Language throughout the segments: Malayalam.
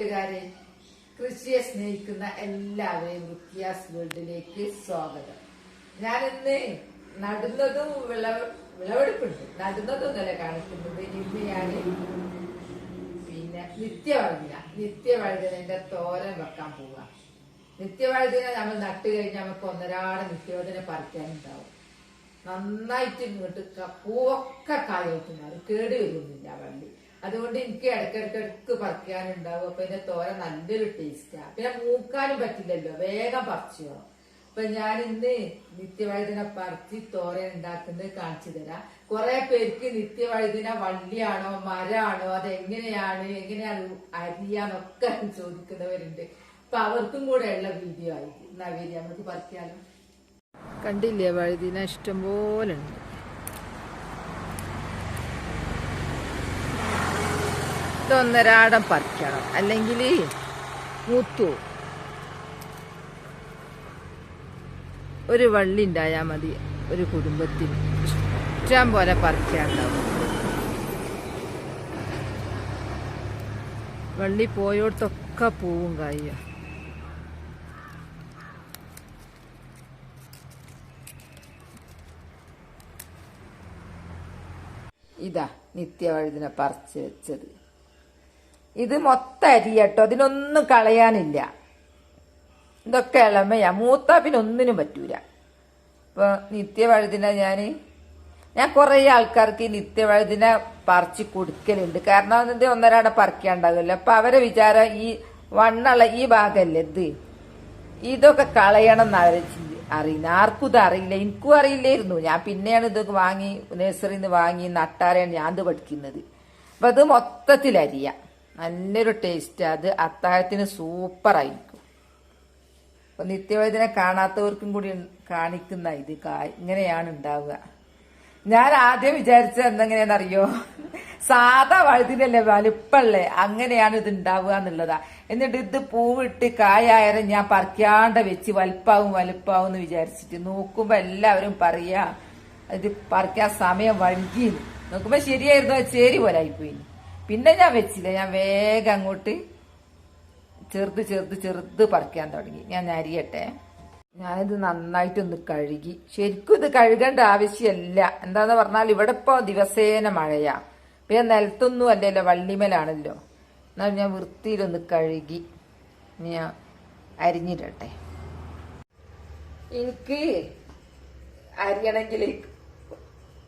കൂട്ടുകാരെ കൃഷിയെ സ്നേഹിക്കുന്ന എല്ലാവരെയും റുക്കിയാസ് വേൾഡിലേക്ക് സ്വാഗതം. ഞാൻ ഇന്ന് നടുന്നതും വിളവ് വിളവെടുപ്പുണ്ട്. നടുന്നതും നില കാണിക്കുന്നത് ഇന്ന് ഞാൻ പിന്നെ നിത്യവഴുതിന നിത്യവഴുതിനെ തോരൻ വെക്കാൻ പോവാ നിത്യവഴുതിന നമ്മൾ നട്ട് കഴിഞ്ഞാൽ നമുക്ക് ഒന്നരാടെ നിത്യവഴുതിനെ പറിക്കാനുണ്ടാവും. നന്നായിട്ട് ഇങ്ങോട്ട് പൂവൊക്കെ കായായിട്ടുണ്ടാവും കേട് വരുന്നില്ല വള്ളി. അതുകൊണ്ട് എനിക്ക് ഇടയ്ക്കിടയ്ക്ക് പറിക്കാനുണ്ടാവും. അപ്പൊ ഇതിന്റെ തോര നല്ലൊരു ടേസ്റ്റാ പിന്നെ മൂക്കാനും പറ്റില്ലല്ലോ. വേഗം പറിച്ചു അപ്പൊ ഞാൻ ഇന്ന് നിത്യവഴുതിന പറിച്ച് തോര ഉണ്ടാക്കുന്നത് കാണിച്ചു തരാം. കുറെ പേർക്ക് നിത്യവഴുതിന വള്ളിയാണോ മരമാണോ അതെങ്ങനെയാണ് എങ്ങനെയാണ് അരിയാന്നൊക്കെ ചോദിക്കുന്നവരുണ്ട്. അപ്പൊ അവർക്കും കൂടെ ഉള്ള വീഡിയോ ആയിരിക്കും. നവീരി വരി നമുക്ക് പറിക്കാലോ. കണ്ടില്ലേ വഴുതിന ഇഷ്ടം പോലെ ഉണ്ട് ഇതൊന്നരാടം പറിക്കണം. അല്ലെങ്കിൽ മൂത്തു ഒരു വള്ളി ഉണ്ടായാൽ മതി ഒരു കുടുംബത്തിൽ ഇഷ്ടം പോലെ പറിക്കാനുണ്ടാവും വള്ളി പോയോടത്തൊക്കെ പൂവും കായ. ഇതാ നിത്യവഴുതിനെ പറിച്ച് വെച്ചത്. ഇത് മൊത്തം അരി കേട്ടോ. അതിനൊന്നും കളയാനില്ല. ഇതൊക്കെ ഇളമയാ. മൂത്താ പിന്നെ ഒന്നിനും പറ്റൂല. ഇപ്പൊ നിത്യവഴുതിന ഞാൻ ഞാൻ കുറേ ആൾക്കാർക്ക് ഈ നിത്യവഴുതിന പറിച്ച് കൊടുക്കലുണ്ട്. കാരണം അതിന്റെ ഒന്നരാടെ പറിക്കാണ്ടാകുമല്ലോ അപ്പൊ അവരെ വിചാരം ഈ വണ്ണുള്ള ഈ ഭാഗമല്ലേ ഇത്? ഇതൊക്കെ കളയണം എന്ന് അവരെ അറിയുന്ന. ആർക്കും ഇത് അറിയില്ല. എനിക്കും അറിയില്ലായിരുന്നു. ഞാൻ പിന്നെയാണ് ഇതൊക്കെ വാങ്ങി നഴ്സറിയിൽ നിന്ന് വാങ്ങി നട്ടാരെയാണ് ഞാൻ ഇത് പഠിക്കുന്നത്. അപ്പൊ അത് മൊത്തത്തിൽ അരിയ നല്ലൊരു ടേസ്റ്റ് അത് അത്താഴത്തിന് സൂപ്പറായിരിക്കും അപ്പൊ നിത്യവൈദ്യനെ കാണാത്തവർക്കും കൂടി കാണിക്കുന്ന ഇത് ഇങ്ങനെയാണ് ഉണ്ടാവുക. ഞാൻ ആദ്യം വിചാരിച്ചത് എന്തെങ്ങനെയാണെന്നറിയോ? സാധാ വഴുതിനല്ലേ വലുപ്പല്ലേ അങ്ങനെയാണ് ഇത് ഉണ്ടാവുക എന്നുള്ളതാ. എന്നിട്ട് ഇത് പൂവിട്ട് കായായാലും ഞാൻ പറിക്കാണ്ട് വെച്ച് വലുപ്പാവും വലുപ്പാവും എന്ന് വിചാരിച്ചിട്ട് നോക്കുമ്പോ എല്ലാവരും പറയാ ഇത് പറിക്കാൻ സമയം വഴുകി നോക്കുമ്പോ ശരിയായിരുന്നു ചേരി പോലെ പിന്നെ ഞാൻ വെച്ചില്ല. ഞാൻ വേഗം അങ്ങോട്ട് ചെറുത് ചെറുത് ചെറുത് പറിക്കാൻ തുടങ്ങി. ഞാൻ അരിയട്ടെ ഞാനിത് നന്നായിട്ടൊന്ന് കഴുകി. ശരിക്കും ഇത് കഴുകേണ്ട ആവശ്യമല്ല. എന്താന്ന് പറഞ്ഞാൽ ഇവിടെ ഇപ്പൊ ദിവസേന മഴയാ. പിന്നെ നിലത്തൊന്നും അല്ലല്ലോ വള്ളിമേലാണല്ലോ. എന്നാൽ ഞാൻ വൃത്തിയിലൊന്ന് കഴുകി. ഞാൻ അരിഞ്ഞിടട്ടെ. എനിക്ക് അരിയണമെങ്കിൽ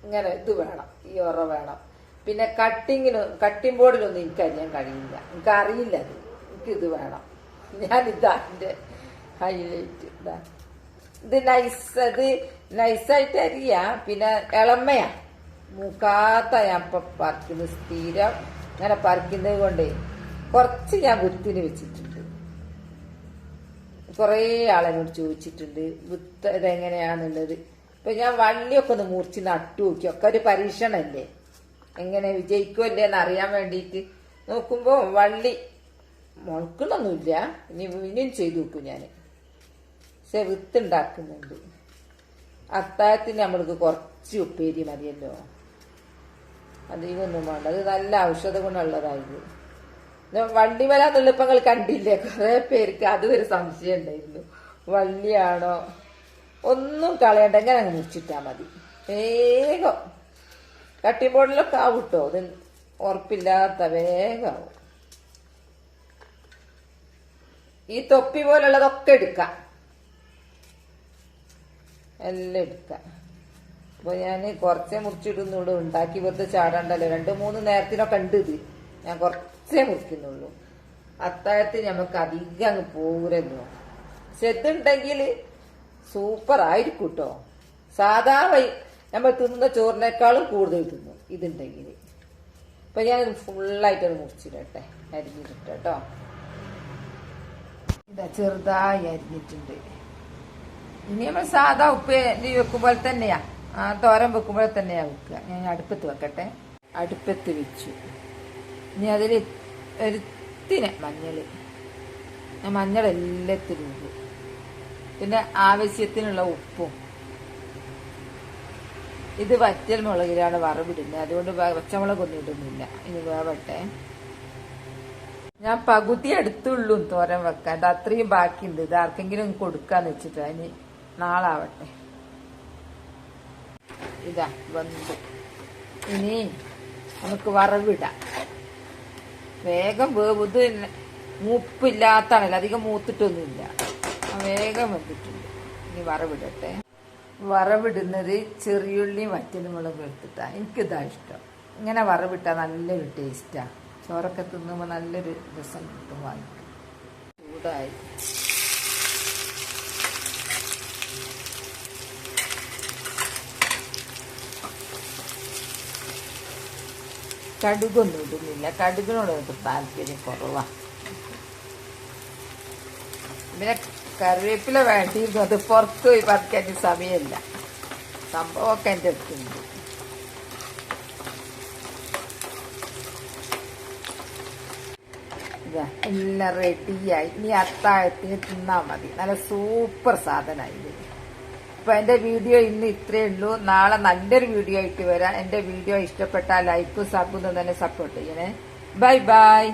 ഇങ്ങനെ ഇത് വേണം ഈ ഉറ വേണം. പിന്നെ കട്ടിങ്ങിന് കട്ടിംഗ് ബോർഡിലൊന്നും എനിക്ക് അറിയാൻ കഴിയില്ല. എനിക്ക് അറിയില്ല അത്. ഇത് വേണം. ഞാൻ ഇതാ എന്റെ ഹൈലൈറ്റ് ഇതാ. ഇത് നൈസ് അത് നൈസായിട്ട് അരിയാ. പിന്നെ ഇളമയാ. മൂക്കാത്ത ഞാൻ ഇപ്പൊ പറിക്കുന്നത് സ്ഥിരം. അങ്ങനെ പറിക്കുന്നത് കൊണ്ടേ കുറച്ച് ഞാൻ വൃത്തിന് വെച്ചിട്ടുണ്ട്. കുറേ ആളെന്നോട് ചോദിച്ചിട്ടുണ്ട്. വിത്ത് ഇതെങ്ങനെയാന്നുള്ളത്. ഇപ്പൊ ഞാൻ വള്ളിയൊക്കെ ഒന്ന് മുറിച്ച് നട്ടു നോക്കി. ഒക്കെ ഒരു പരീക്ഷണല്ലേ? എങ്ങനെ വിജയിക്കുമല്ലേ എന്ന് അറിയാൻ വേണ്ടിയിട്ട് നോക്കുമ്പോ വള്ളി. മുളക്കണമൊന്നുമില്ല ഇനി ഇനിയും ചെയ്തു നോക്കും ഞാൻ പക്ഷെ വിത്ത് ഉണ്ടാക്കുന്നുണ്ട് അത്താഴത്തിന് നമ്മൾക്ക് കുറച്ച് ഉപ്പേരി മതിയല്ലോ. അധികമൊന്നും വേണ്ട. അത് നല്ല ഔഷധ ഗുണമുള്ളതായത്. വള്ളിമല എന്നുള്ളപ്പോൾ കണ്ടില്ലേ? കുറെ പേർക്ക് അതും ഒരു സംശയം ഉണ്ടായിരുന്നു. വള്ളിയാണോ? ഒന്നും കളയണ്ട. അങ്ങ് മുറിച്ചിട്ടാ മതി. വേഗം. കട്ടിംഗ് ബോർഡിലൊക്കെ ആവും കേട്ടോ ഇത് ഉറപ്പില്ലാത്ത വേഗമാവും ഈ തൊപ്പി പോലുള്ളതൊക്കെ എടുക്കാം. എല്ലാം എടുക്കാം. അപ്പൊ ഞാൻ കുറച്ചേ മുറിച്ചിടുന്നുള്ളൂ. ഉണ്ടാക്കി വെറുതെ ചാടണ്ടല്ലോ. രണ്ട് മൂന്ന് നേരത്തിനൊക്കെ ഉണ്ട് ഇത്. ഞാൻ കുറച്ചേ മുറിക്കുന്നുള്ളൂ. അത്താഴത്തിൽ നമുക്ക് അധികം അങ്ങ് പോരല്ലോ. പക്ഷെ ഇതുണ്ടെങ്കിൽ സൂപ്പർ ആയിരിക്കും കേട്ടോ. സാധാ വൈ നമ്മൾ തിന്നുന്ന ചോറിനേക്കാളും കൂടുതൽ തിന്നും. ഇതുണ്ടെങ്കിൽ. അപ്പൊ ഞാൻ ഫുള്ളായിട്ടത് മുറിച്ചിടട്ടെ. അരിഞ്ഞിട്ട് കേട്ടോ ഇതാ ചെറുതായി അരിഞ്ഞിട്ടുണ്ട്. ഇനി നമ്മൾ സാധാ ഉപ്പ് വെക്കുമ്പോൾ തന്നെയാ. ആ തോരൻ വെക്കുമ്പോൾ തന്നെയാ വെക്കുക. ഞാൻ അടുപ്പത്ത് വെക്കട്ടെ. അടുപ്പത്ത് വെച്ചു. ഇനി അതിൽ ഒരുത്തിനെ മഞ്ഞൾ മഞ്ഞൾ എല്ലാത്തിനും പിന്നെ ആവശ്യത്തിനുള്ള ഉപ്പും. ഇത് വറ്റൽ മുളകിലാണ് വറവിടുന്നത്. അതുകൊണ്ട് പച്ചമുളകൊന്നും ഇടുന്നില്ല. ഇനി വേവട്ടെ. ഞാൻ പകുതി എടുത്തുള്ളൂ തോരൻ വെക്കാൻ. അത്രയും ബാക്കിയുണ്ട്. ഇത് ആർക്കെങ്കിലും കൊടുക്കാന്ന് വെച്ചിട്ട് അതിന് നാളാവട്ടെ. ഇതാ വന്നു. ഇനി നമുക്ക് വറവിടാം. വേഗം വേവ്. ഇത് മൂപ്പില്ലാത്താണല്ലോ അധികം മൂത്തിട്ടൊന്നുമില്ല. വേഗം വന്നിട്ടുണ്ട് ഇനി വറവിടട്ടെ. വറവിടുന്നത് ചെറിയുള്ളി വറ്റലുമുളകും എടുത്തിട്ടാ. എനിക്കിതാ ഇഷ്ടം. ഇങ്ങനെ വറവിട്ടാൽ നല്ലൊരു ടേസ്റ്റാ. ചോറൊക്കെ തിന്നുമ്പോൾ നല്ലൊരു രസം കിട്ടും വാങ്ങിക്കും ചൂടായി. കടുകൊന്നും ഇടുന്നില്ല. കടുകിനോട് താല്പര്യം കുറവാണ് പിന്നെ കറിവേപ്പില വേണ്ടിയിരുന്നു. അത് പുറത്ത് പോയി പറിക്കാൻ സമയമില്ല. സംഭവമൊക്കെ എന്റെ അടുത്തുണ്ട്. ഇതാ എല്ലാം റെഡിയായി. ഇനി അത്താഴത്തിന് തിന്നാൽ മതി. നല്ല സൂപ്പർ സാധനമായി അപ്പോൾ എന്റെ വീഡിയോ ഇന്ന് ഇത്രയേ ഉള്ളൂ. നാളെ നല്ലൊരു വീഡിയോ ആയിട്ട് വരാം. എന്റെ വീഡിയോ ഇഷ്ടപ്പെട്ടാൽ ലൈക്കും സബും തന്നെ സപ്പോർട്ട് ചെയ്യണേ. Bye bye.